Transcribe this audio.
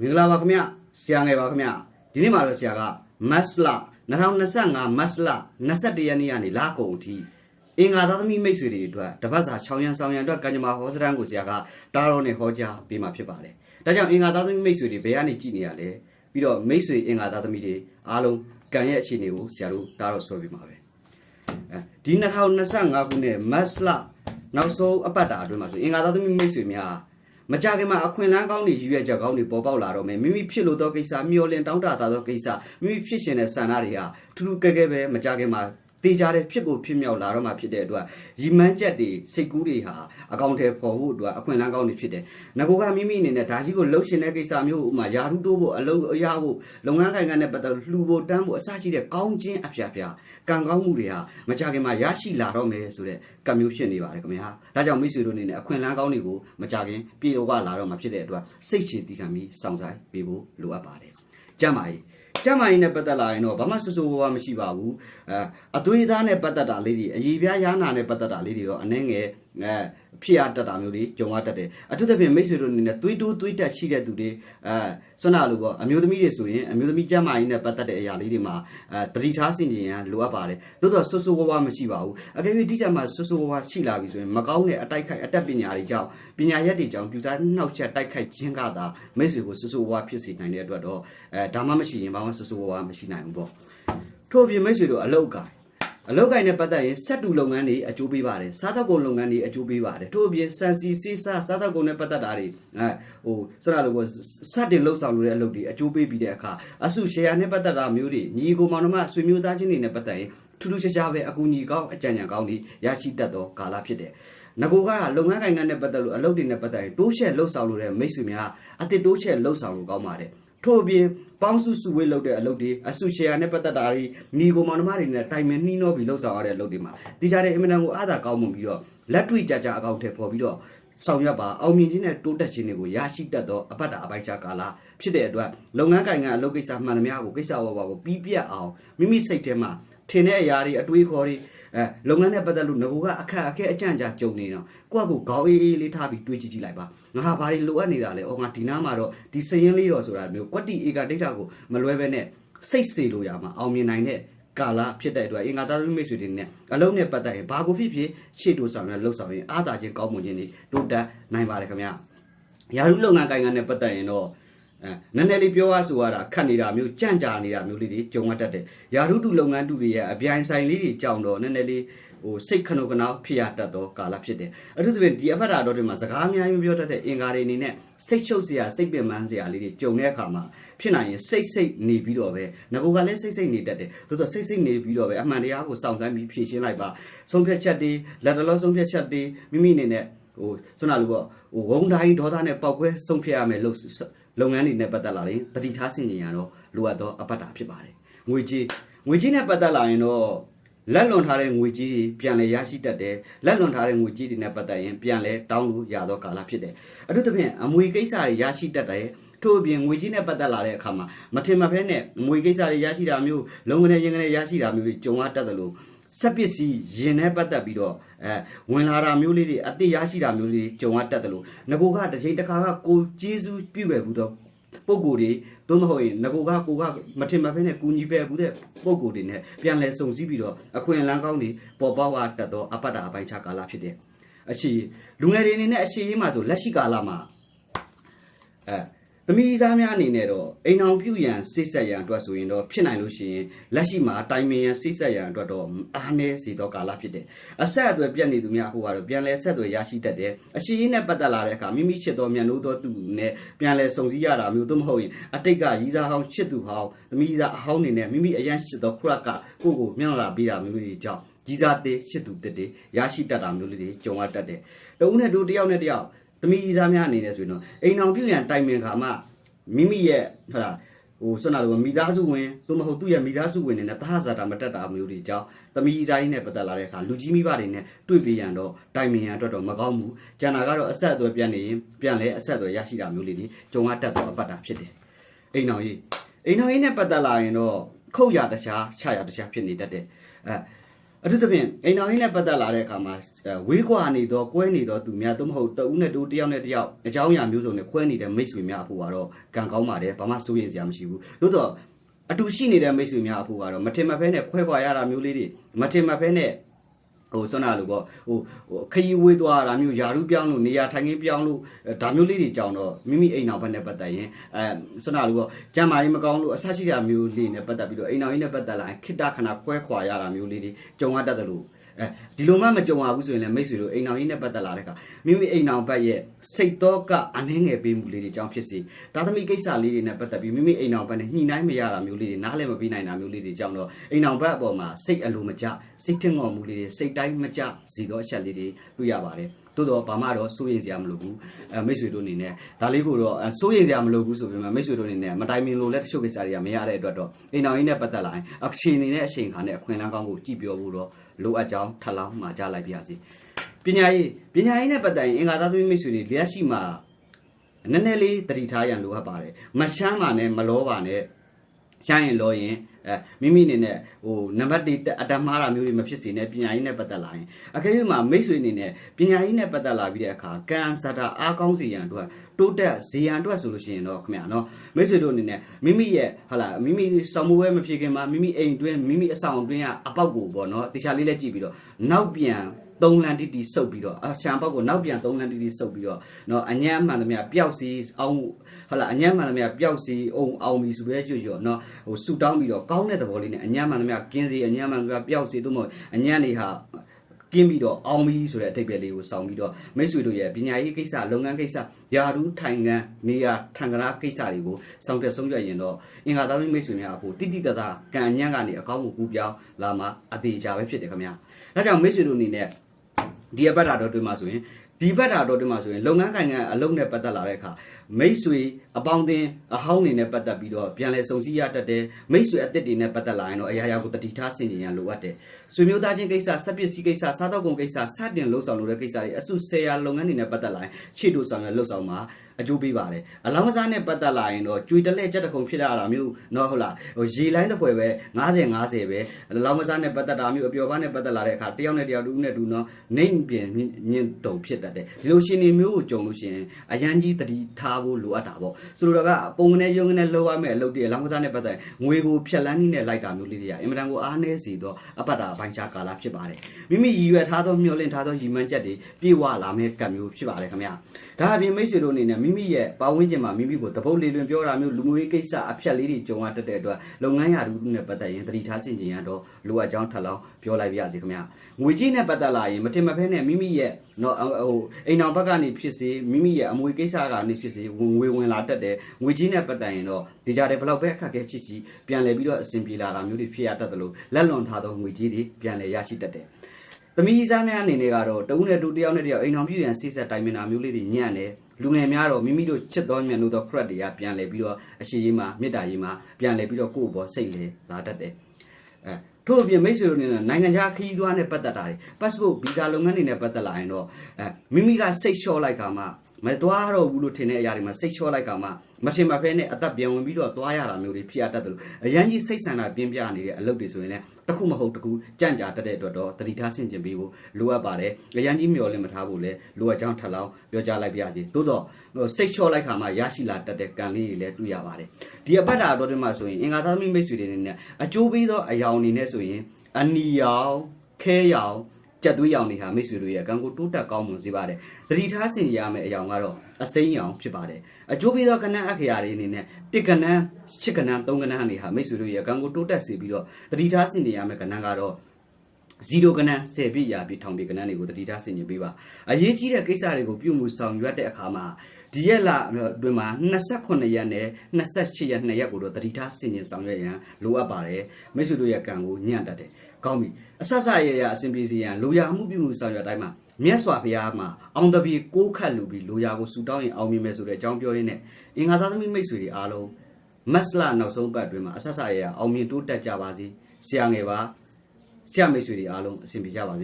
မင်္ဂလာပါခင်ဗျဆရာငယ်ပါခင်ဗျဒီနေ့မှာတော့ဆရာကမတ်လ2025မတ်လ21ရက်နေ့ကနေလကုန်အထိအင်္ဂါသားသမီးမိတ်ဆွေတွေအတွက်တပတ်စာချောင်းရံဆောင်ရံအတွက်ကံကြမ္မာဟောစရန်ကိုဆရာကတားတော်နဲ့ဟောကြားပေးမှာဖြစ်ပါတယ်ဒါကြောင့်အင်္ဂါသားသမီးမိတ်ဆွေတွေဘယ်ကနေကြည့်နေရလဲပြီးတော့မိတ်ဆွေအင်္ဂါသားသမီးတွေအားလုံးကံရဲ့အခြေအနေကိုဆရာတို့တားတော်ဆွဲပေးမှာပဲအဲဒီ2025ခုနှစ်မတ်လနောက်ဆုံးအပတ်တာအတွင်းမှာဆိုအင်္ဂါသားသမီးမိတ်ဆွေများ မကြခင်မှာအခွင့်အလမ်းကောင်းတွေယူရချက်ကောင်းတွေပေါ်ပေါက်လာတော့မယ်မိမိဖြစ်လို့သောကိစ္စမျောလင့်တောင်းတတာသောကိစ္စမိမိဖြစ်ရှင်တဲ့ဆန္ဒတွေဟာထူးထူးကဲကဲပဲမကြခင်မှာ တေးကြတဲ့ဖြစ်ကိုဖြစ်မြောက်လာတော့မှဖြစ်တဲ့အတွက်ရီမန်းချက်တွေစိတ်ကူးတွေဟာအကောင့်ထဲပေါ်ဖို့အတွက်အခွင့်အလမ်းကောင်းတွေဖြစ်တယ်။ငကိုကမိမိအနေနဲ့ဒါကြီးကိုလှုပ်ရှင်တဲ့ကိစ္စမျိုးဥမာယာရုတိုးဖို့အလုံးအရာဖို့လုပ်ငန်းခိုင်ခံနဲ့ပတ်သက်လို့လှူဖို့တန်းဖို့အစရှိတဲ့ကောင်းခြင်းအဖျားဖျားကံကောင်းမှုတွေဟာမကြခင်မှာရရှိလာတော့မယ်ဆိုတဲ့ကံမျိုးဖြစ်နေပါတယ်ခင်ဗျာ။ဒါကြောင့်မိတ်ဆွေတို့အနေနဲ့အခွင့်အလမ်းကောင်းတွေကိုမကြခင်ပြေဝလာတော့မှဖြစ်တဲ့အတွက်စိတ်ရှည်တည်ခံပြီးစောင့်ဆိုင်ပေးဖို့လိုအပ်ပါတယ်။ကြမ်းပါရေး ကျမ်းမာရေးနဲ့ပတ်သက်လာရင်တော့ဘာမှဆူဆူဝါးဝါမရှိပါဘူးအဲအသွေးသားနဲ့ပတ်သက်တာလေးတွေအည်ပြားရားနာနဲ့ပတ်သက်တာလေးတွေတော့အနှဲငယ် အဲဖြစ်ရတတ်တာမျိုးတွေကြုံရတတ်တယ်အထူးသဖြင့်မိတ်ဆွေတို့အနေနဲ့သွေးတိုးသွေးတက်ရှိတဲ့သူတွေအဲဆွမ်းနာလို့ပေါ့အမျိုးသမီးတွေဆိုရင်အမျိုးသမီးကျမ်းမာရေးနဲ့ပတ်သက်တဲ့အရာလေးတွေမှာအဲတတိထားဆင်ခြင်ရန်လိုအပ်ပါတယ်သို့တော့ဆူဆူဝါးဝါမရှိပါဘူးအကယ်၍တိကျမှဆူဆူဝါးဝါရှိလာပြီဆိုရင်မကောင်းတဲ့အတိုက်ခိုက်အတက်ပညာတွေကြောင့်ပညာရက်တွေကြောင့်ပြူစားနှောက်ချက်တိုက်ခိုက်ခြင်းကသာမိတ်ဆွေကိုဆူဆူဝါးဝါဖြစ်စေနိုင်တဲ့အတွက်တော့အဲဒါမှမရှိရင်ဘာမှဆူဆူဝါးဝါမရှိနိုင်ဘူးပေါ့ထို့အပြင်မိတ်ဆွေတို့အလောက်ကိုင် အလောက်ကိုင်နဲ့ပတ်သက်ရင်စက်တူလုပ်ငန်းတွေအကျိုးပေးပါတယ်စားသောက်ကုန်လုပ်ငန်းတွေအကျိုးပေးပါတယ်ထို့အပြင်စံစီစီစားစားသောက်ကုန်နဲ့ပတ်သက်တာတွေအဲဟိုဆိုရလို့စက်တင်လှုပ်ဆောင်လို့တဲ့အလုပ်တွေအကျိုးပေးပြီးတဲ့အခါအစုရှယ်ယာနဲ့ပတ်သက်တာမျိုးတွေညီကိုမောင်နှမဆွေမျိုးသားချင်းတွေနဲ့ပတ်သက်ရင်ထူးထူးခြားခြားပဲအကူအညီကောင်းအကြံဉာဏ်ကောင်းတွေရရှိတတ်သောကာလဖြစ်တယ်ငကိုကလုပ်ငန်းကိုင်ငန်းနဲ့ပတ်သက်လို့အလုပ်တွေနဲ့ပတ်သက်ရင်တိုးရှက်လှုပ်ဆောင်လို့တဲ့မိတ်ဆွေများအတစ်တိုးရှက်လှုပ်ဆောင်လို့ကောင်းပါတယ် ထို့အပြင်ပေါင်းစုစုဝေးလုပ်တဲ့အလုပ်တွေအစုရှယ်ယာနဲ့ပတ်သက်တာတွေညီကိုမောင်နှမတွေနဲ့တိုင်ပင်နှီးနှောပြီးလှုပ်ဆောင်ရတဲ့အလုပ်တွေမှာတိကျတဲ့အင်မတန်ကိုအားသာကောင်းမှုပြီးတော့လက်တွေ့ကြကြအကောင့်ထဲပေါ်ပြီးတော့ဆောင်ရွက်ပါအောင်မြင်ခြင်းနဲ့တိုးတက်ခြင်းတွေကိုရရှိတတ်သောအပတ်တာအပိုက်ချကာလဖြစ်တဲ့အတွက်လုပ်ငန်းကိုင်ကအလုပ်ကိစ္စမှန်သမျှကိုကိစ္စဝါဝါကိုပြီးပြတ်အောင်မိမိစိတ်ထဲမှာထင်တဲ့အရာတွေအတွေးခေါ်တွေ အဲလုပ်ငန်းနဲ့ပတ်သက်လို့ငကိုကအခက်အခဲအကြံကြာကြုံနေတော့ကိုယ့်အကူခေါင်းအေးအေးလေးထားပြီးတွေးကြည့်ကြည့်လိုက်ပါငါဟာဘာတွေလိုအပ်နေတာလဲအော်ငါဒီနားမှာတော့ဒီစရင်လေးတော့ဆိုတာမျိုးကွက်တီအေကာဒိတ်တာကိုမလွဲပဲနဲ့စိတ်စေလို့ရမှာအောင်မြင်နိုင်တဲ့ကာလဖြစ်တဲ့အတွက်အင်္ဂါသားသမီးမိတ်ဆွေတွေနဲ့အလုံးနဲ့ပတ်သက်ရင်ဘာကိုဖြစ်ဖြစ်ရှေ့တိုးဆောင်ရလှုပ်ဆောင်ရင်အားသာခြင်းကောင်းမွန်ခြင်းတွေတိုးတက်နိုင်ပါတယ်ခင်ဗျာယာရုလုပ်ငန်းကိုင်ငန်းနဲ့ပတ်သက်ရင်တော့အဲ နည်းနည်းလေးပြောရဆိုရတာခတ်နေတာမျိုးကြန့်ကြာနေတာမျိုးလေးတွေကြုံရတတ်တယ်ယာရုတုလုပ်ငန်းတုတွေရဲ့အပြိုင်ဆိုင်လေးတွေကြောင်တော့နည်းနည်းလေးဟိုစိတ်ခဏခဏဖြစ်ရတတ်သောကာလဖြစ်တယ်အထူးသဖြင့်ဒီအဖက်တာတော်တွေမှာစကားအများကြီးမပြောတတ်တဲ့အင်္ဂါတွေအနေနဲ့စိတ်ချုပ်စရာစိတ်ပင်ပန်းစရာလေးတွေကြုံတဲ့အခါမှာဖြစ်နိုင်ရင်စိတ်စိတ်နေပြီးတော့ပဲငကိုကလည်းစိတ်စိတ်နေတတ်တယ်သို့သောစိတ်စိတ်နေပြီးတော့ပဲအမှန်တရားကိုစောင့်ဆိုင်းပြီးဖြေရှင်းလိုက်ပါဆုံးဖြတ်ချက်တွေလက်တလောဆုံးဖြတ်ချက်တွေမိမိအနေနဲ့ဟိုစွနာလို့ပေါ့ဟိုဝုံတိုင်းဒေါသနဲ့ပောက်ကွဲဆုံးဖြတ်ရမယ်လို့ လုပ်ငန်းတွေနဲ့ပတ်သက်လာရင်တတိထားဆင်ခြင်ရတော့လိုအပ်သောအပတ်တာဖြစ်ပါတယ်ငွေကြေးငွေကြေးနဲ့ပတ်သက်လာရင်တော့လက်လွန်ထားတဲ့ငွေကြေးတွေပြန်လဲရရှိတတ်တယ်လက်လွန်ထားတဲ့ငွေကြေးတွေနဲ့ပတ်သက်ရင်ပြန်လဲတောင်းလို့ရသောကာလဖြစ်တယ်အထူးသဖြင့်အမွေကိစ္စတွေရရှိတတ်တယ်ထို့အပြင်ငွေကြေးနဲ့ပတ်သက်လာတဲ့အခါမှာမထင်မှတ်ဘဲနဲ့ငွေကိစ္စတွေရရှိတာမျိုးလုံငွေနဲ့ရင်ငွေနဲ့ရရှိတာမျိုးတွေကြုံရတတ်တယ်လို့ စက်ပစ္စည်းရင်နဲ့ပတ်သက်ပြီးတော့အဲဝင်လာတာမျိုးလေးတွေအတိရရှိတာမျိုးလေးကြုံရတတ်တယ်လို့ငကိုကတစ်ချိန်တစ်ခါကကိုကျေးဇူးပြုခဲ့ဘူးတော့ပုံကိုယ်တွေသို့မဟုတ်ရင်ငကိုကကိုကမထင်မှတ်ဘဲနဲ့ကူညီခဲ့ဘူးတဲ့ပုံကိုယ်တွေနဲ့ပြန်လဲစုံစည်းပြီးတော့အခွင့်အလမ်းကောင်းတွေပေါ်ပေါက်ရတတ်သောအပတ္တအပိုင်းခြားကာလဖြစ်တယ်အရှိလူငယ်တွေအနေနဲ့အရှိရေးမှာဆိုလက်ရှိကာလမှာအဲ သမီးစားများအနေနဲ့တော့အိမ်အောင်ပြုရန်စိတ်ဆက်ရန်အတွက်ဆိုရင်တော့ဖြစ်နိုင်လို့ရှိရင်လက်ရှိမှာတိုင်ပင်ရန်စိတ်ဆက်ရန်အတွက်တော့အားနည်းစေသောကာလဖြစ်တယ်။အဆက်အသွယ်ပြတ်နေသူများဟိုကတော့ပြန်လဲဆက်သွယ်ရရှိတတ်တယ်။အရှိရင်နဲ့ပတ်သက်လာတဲ့အခါမိမိချစ်တော်မြန်လို့သောသူနဲ့ပြန်လဲစုံစည်းရတာမျိုးသို့မဟုတ်ရင်အတိတ်ကရီးစားဟောင်းချစ်သူဟောင်းသမီးစားအဟောင်းနေနဲ့မိမိအရန်ချစ်တော်ခရကကိုကိုမျက်လာပေးတာမျိုးတွေကြောင့်ကြီးစားတဲ့ချစ်သူတက်တဲ့ရရှိတတ်တာမျိုးလေးတွေကြုံရတတ်တယ်။တဦးနဲ့တို့တယောက်နဲ့တယောက် သမီးကြီးစားများအနေနဲ့ဆိုရင်တော့အိမ်အောင်ပြုရန်တိုင်ပင်ခါမှမိမိရဲ့ဟလာဟိုဆွမ်းလာလို့မိသားစုဝင်သို့မဟုတ်သူ့ရဲ့မိသားစုဝင်တွေနဲ့တဟဇာတာမတက်တာမျိုးတွေကြောင့်သမီးကြီးနဲ့ပတ်သက်လာတဲ့အခါလူကြီးမိဘတွေနဲ့တွေ့ပေးရန်တော့တိုင်ပင်ရန်အတွက်တော့မကောင်းဘူးကျန်တာကတော့အဆက်အသွယ်ပြန်နေရင်ပြန်လဲအဆက်အသွယ်ရရှိတာမျိုးလေးတွေကြုံရတတ်တော့အပတ်တာဖြစ်တယ်အိမ်အောင်ကြီးအိမ်အောင်ကြီးနဲ့ပတ်သက်လာရင်တော့ခုတ်ရတခြားခြားရတခြားဖြစ်နေတတ်တယ်အဲ အထူးသဖြင့်အိမ်တော်ကြီးနဲ့ပတ်သက်လာတဲ့အခါမှာအဲဝေးကွာနေတော့ကွဲနေတော့သူများသို့မဟုတ်တဦးနဲ့တူတယောက်နဲ့တယောက်အကြောင်းအရာမျိုးစုံနဲ့ခွဲနေတဲ့မိတ်ဆွေများအဖို့ကတော့ကံကောင်းပါတယ်ဘာမှစိုးရိမ်စရာမရှိဘူးသို့တော့အတူရှိနေတဲ့မိတ်ဆွေများအဖို့ကတော့မထင်မှတ်ဖဲနဲ့ခွဲခွာရတာမျိုးလေးတွေမထင်မှတ်ဖဲနဲ့ ဟိုဆွမ်းနာလို့ပေါ့ဟိုဟိုခရီးဝေးသွားတာမျိုးယာရုပြောင်းလို့နေရာထိုင်ခင်းပြောင်းလို့အဲဒါမျိုးလေးတွေကြောင်းတော့မိမိအိမ်အောင်ဘက်နဲ့ပတ်သက်ရင်အဲဆွမ်းနာလို့ပေါ့ကျမ်းမာရေးမကောင်းလို့အဆရှိတာမျိုးလေးနဲ့ပတ်သက်ပြီးတော့အိမ်အောင်ကြီးနဲ့ပတ်သက်လာရင်ခိတ္တခဏခွဲခွာရတာမျိုးလေးတွေကြုံရတတ်တယ်လို့ အဲဒီလိုမှမကြုံရဘူးဆိုရင်လည်းမိတ်ဆွေတို့အိမ်အောင်ကြီးနဲ့ပတ်သက်လာတဲ့အခါမိမိအိမ်အောင်ဘက်ရဲ့စိတ်တော့ကအနှင်းငယ်ပေးမှုလေးတွေကြောင့်ဖြစ်စေဒါသမီကိစ္စလေးတွေနဲ့ပတ်သက်ပြီးမိမိအိမ်အောင်ဘက်နဲ့ညှိနှိုင်းမရတာမျိုးလေးတွေနားလည်မပြီးနိုင်တာမျိုးလေးတွေကြောင့်တော့အိမ်အောင်ဘက်အပေါ်မှာစိတ်အလိုမကျစိတ်ထင်ငေါ်မှုလေးတွေစိတ်တိုင်းမကျစီတော့အချက်လေးတွေတွေ့ရပါတယ် သို့တော့ဘာမှတော့စိုးရိမ်စရာမလိုဘူးအဲမိတ်ဆွေတို့အနေနဲ့ဒါလေးကိုတော့အဲစိုးရိမ်စရာမလိုဘူးဆိုပေမဲ့မိတ်ဆွေတို့အနေနဲ့မတိုင်မင်လို့လည်းတချို့ကိစ္စတွေကမရတဲ့အတွက်တော့အိမ်အောင်ကြီးနဲ့ပတ်သက်လာရင်အချိန်နေတဲ့အချိန်ခါနဲ့အခွင့်အလမ်းကောင်းကိုကြည့်ပြောဖို့တော့လိုအပ်ကြောင်းထပ်လောင်းမှာကြားလိုက်ပါရစေပညာရေးပညာရေးနဲ့ပတ်သက်ရင်အင်္ဂါသားသမီးမိတ်ဆွေတွေလျှက်ရှိမှာနည်းနည်းလေးတတိထားရန်လိုအပ်ပါတယ်မရှမ်းပါနဲ့မလောပါနဲ့ ရှမ်းရင်လောရင်အဲမိမိအနေနဲ့ဟိုနံပါတ်1အတ္တမှားတာမျိုးတွေမဖြစ်စေနဲ့ပညာရေးနဲ့ပတ်သက်လာရင်အကယ်၍မှာမိတ်ဆွေအနေနဲ့ပညာရေးနဲ့ပတ်သက်လာပြီးတဲ့အခါကံစတာအားကောင်းစေရန်အတွက်တိုးတက်ဇေယျံအတွက်ဆိုလို့ရှိရင်တော့ခင်ဗျာနော်မိတ်ဆွေတို့အနေနဲ့မိမိရဲ့ဟာလာမိမိစောင့်မွေးမဖြစ်ခင်မှာမိမိအိမ်တွင်းမိမိအဆောင်တွင်းကအပေါက်ကိုပေါ့နော်တခြားလေးလက်ကြည့်ပြီးတော့နောက်ပြန် သုံးလန်းတိတိဆုပ်ပြီးတော့အရှံဘက်ကိုနောက်ပြန်သုံးလန်းတိတိဆုပ်ပြီးတော့နော်အညံ့မှန်သမျှပျောက်စီအောင်ဟုတ်လားအညံ့မှန်သမျှပျောက်စီအောင်အောင်ပြီဆိုရဲရွရွနော်ဟိုဆူတောင်းပြီးတော့ကောင်းတဲ့သဘောလေးနဲ့အညံ့မှန်သမျှကင်းစီအညံ့မှန်သမျှပျောက်စီသို့မဟုတ်အညံ့တွေဟာကင်းပြီးတော့အောင်ပြီဆိုတဲ့အထိပ္ပယ်လေးကိုဆောင်ပြီးတော့မိတ်ဆွေတို့ရဲ့ပညာရေးကိစ္စလုပ်ငန်းကိစ္စယာတူးထိုင်ကန်နေရာထံကရာကိစ္စတွေကိုဆောင်ရွက်ဆုံးရွက်ရင်တော့အင်္ဂါသားသမီးမိတ်ဆွေများအဖို့တိတိတသာကံအညံ့ကနေအကောင်းကိုကူးပြောင်းလာမှာအသေးချာပဲဖြစ်တယ်ခင်ဗျာဒါကြောင့်မိတ်ဆွေတို့အနေနဲ့ ဒီအပတ်တာတော့တွေ့မှာဆိုရင်ဒီဘက်တာတော့တွေ့မှာဆိုရင်လုပ်ငန်းကိုင်ငံအလုပ်နဲ့ပတ်သက်လာတဲ့အခါမိတ်ဆွေအပေါင်းအသင်းအဟောင်းတွေနဲ့ပတ်သက်ပြီးတော့ပြန်လည်စုံစည်းရတတ်တယ်မိတ်ဆွေအသစ်တွေနဲ့ပတ်သက်လာရင်တော့အရာရာကိုတတိထားဆင်ခြင်ရန်လိုအပ်တယ်ဆွေမျိုးသားချင်းကိစ္စစက်ပစ္စည်းကိစ္စစားတော့ကုန်ကိစ္စစတင်လှုပ်ဆောင်လို့တဲ့ကိစ္စတွေအစုဆယ်ရာလုပ်ငန်းတွေနဲ့ပတ်သက်လာရင်ရှေ့တို့ဆောင်ရလှုပ်ဆောင်မှာ အကျိုးပေးပါတယ်အလောင်းကစားနဲ့ပတ်သက်လာရင်တော့ကျွေတလဲကြက်တကုံဖြစ်လာတာမျိုးတော့ဟုတ်လားဟိုရေလိုင်းတစ်ပွဲပဲ90 50ပဲအလောင်းကစားနဲ့ပတ်သက်တာမျိုးအပျော်ပါးနဲ့ပတ်သက်လာတဲ့အခါတယောက်နဲ့တယောက်တူနဲ့တူနော်နေပြင်မြင့်တုံဖြစ်တတ်တယ်ဒီလိုရှင်နေမျိုးကိုကြုံလို့ရှိရင်အရန်ကြီးတတိထားဖို့လိုအပ်တာပေါ့ဆိုလိုတာကပုံကနေရုံကနေလှုပ်ရမယ့်အလုပ်တွေအလောင်းကစားနဲ့ပတ်သက်ငွေကိုဖြက်လန်းနည်းနဲ့လိုက်တာမျိုးလေးတွေကအင်မတန်ကိုအားနည်းစေတော့အပတ်တာအပိုင်းခြားကာလဖြစ်ပါတယ်မိမိရည်ရွယ်ထားသောမျှော်လင့်ထားသောရည်မှန်းချက်တွေပြည့်ဝလာမယ့်ကံမျိုးဖြစ်ပါတယ်ခင်ဗျာဒါအပြင်မိတ်ဆွေတို့အနေနဲ့မိမိရဲ့ပတ်ဝန်းကျင်မှာမိမိကိုတပုတ်လေးလွင်ပြောတာမျိုးလူမျိုးရေးကိစ္စအဖြတ်လေးတွေကြုံရတတ်တဲ့အတွက်လုပ်ငန်းရာထူးနဲ့ပတ်သက်ရင်တတိထားဆင်ခြင်ရတော့လိုအပ်ကြောင်းထပ်လောင်းပြောလိုက်ပါရစေခင်ဗျာငွေကြီးနဲ့ပတ်သက်လာရင်မတင်မဖဲနဲ့မိမိရဲ့တော့ဟိုအိမ်အောင်ဘက်ကနေဖြစ်စေမိမိရဲ့အမွေကိစ္စကနေဖြစ်စေငွေဝင်လာတတ်တယ်ငွေကြီးနဲ့ပတ်သက်ရင်တော့ဒီကြတဲ့ဘလောက်ပဲအခက်အခဲချစ်ချီပြန်လဲပြီးတော့အဆင်ပြေလာတာမျိုးတွေဖြစ်ရတတ်တယ်လို့လက်လွန်ထားသောငွေကြီးတွေပြန်လဲရရှိတတ်တယ်သမီးစားများအနေနဲ့ကတော့တဦးနဲ့တူတယောက်နဲ့တယောက်အိမ်အောင်ပြည့်ရန်စိစက်တိုင်မင်တာမျိုးလေးတွေညံ့တယ် လူငယ်များတော့မိမိတို့ချစ်တော်မြတ်လို့တော့ credit တွေကပြန်လဲပြီးတော့အရှိရေးမှာမေတ္တာရေးမှာပြန်လဲပြီးတော့ကိုယ့်ဘောစိတ်လဲလာတတ်တယ်အဲထို့အပြင်မိတ်ဆွေတို့အနေနဲ့နိုင်ငံခြားခရီးသွားနဲ့ပတ်သက်တာတွေ passport visa လုပ်ငန်းတွေနဲ့ပတ်သက်လာရင်တော့အဲမိမိကစိတ်လျှော့လိုက်ခါမှ မသွားတော့ဘူးလို့ထင်တဲ့အရာတွေမှာစိတ်လျှော့လိုက်ခါမှမထင်မှဖဲနဲ့အသက်ပြန်ဝင်ပြီးတော့သွားရတာမျိုးတွေဖြစ်ရတတ်တယ်လို့အရန်ကြီးစိတ်ဆန္ဒပြင်းပြနေတဲ့အလုပ်တွေဆိုရင်လည်းတစ်ခုမဟုတ်တစ်ခုကြံ့ကြာတတ်တဲ့အတွက်တော့တတိထားဆင်ကျင်ပေးဖို့လိုအပ်ပါတယ်အရန်ကြီးမျော်လင့်မထားဖို့လည်းလိုအပ်ကြောင်းထပ်လောင်းပြောကြားလိုက်ပါရစေသို့တော့စိတ်လျှော့လိုက်ခါမှရရှိလာတတ်တဲ့ကံလေးတွေလည်းတွေ့ရပါတယ်ဒီအပတ်တာတော့ဒီမှာဆိုရင်အင်္ဂါသားမိမိတ်ဆွေတွေနေနဲ့အကျိုးပေးသောအယောင်အနေနဲ့ဆိုရင်အနီရောင်ခဲရောင် ကြက်သွေးရောင်တွေဟာမိတ်ဆွေတို့ရဲ့အကံကိုတိုးတက်ကောင်းမွန်စေပါတယ်။တတိထားဆင်ရမယ့်အယောင်ကတော့အစိမ်းရောင်ဖြစ်ပါတယ်။အကျိုးပေးသောကဏ္ဍအခရာတွေအနေနဲ့တစ်ကဏ္ဍရှစ်ကဏ္ဍသုံးကဏ္ဍတွေဟာမိတ်ဆွေတို့ရဲ့အကံကိုတိုးတက်စေပြီးတော့တတိထားဆင်ရမယ့်ကဏ္ဍကတော့0ကဏ္ဍ10ပြည့်ရာပြည့်ထောင်ပြည့်ကဏ္ဍတွေကိုတတိထားဆင်ခြင်ပေးပါအရေးကြီးတဲ့ကိစ္စတွေကိုပြုမှုဆောင်ရွက်တဲ့အခါမှာ ဒီရက်လအတွင်းမှာ28ရက်နဲ့28ရက်2ရက်ကိုတော့တတိထားဆင်ခြင်ဆောင်ရွက်ရန်လိုအပ်ပါတယ်မိတ်ဆွေတို့ရဲ့ကံကိုညံ့တတ်တယ်ကောင်းပြီအဆက်ဆက်ရရအစဉ်ပြေစီရန်လိုရာမှုပြုမှုဆောင်ရွက်တိုင်းမှာမြတ်စွာဘုရားမှာအောင်တပြေကိုးခတ်လူပြီးလိုရာကိုဆူတောင်းရင်အောင်မြင်မယ်ဆိုတဲ့အကြောင်းပြောရင်းနဲ့အင်္ဂါသားသမီးမိတ်ဆွေတွေအားလုံးမက်စလာနောက်ဆုံးပတ်အတွင်းမှာအဆက်ဆက်ရရအောင်မြင်တိုးတက်ကြပါစေဆရာငယ်ပါဆရာမိတ်ဆွေတွေအားလုံးအစဉ်ပြေကြပါစေ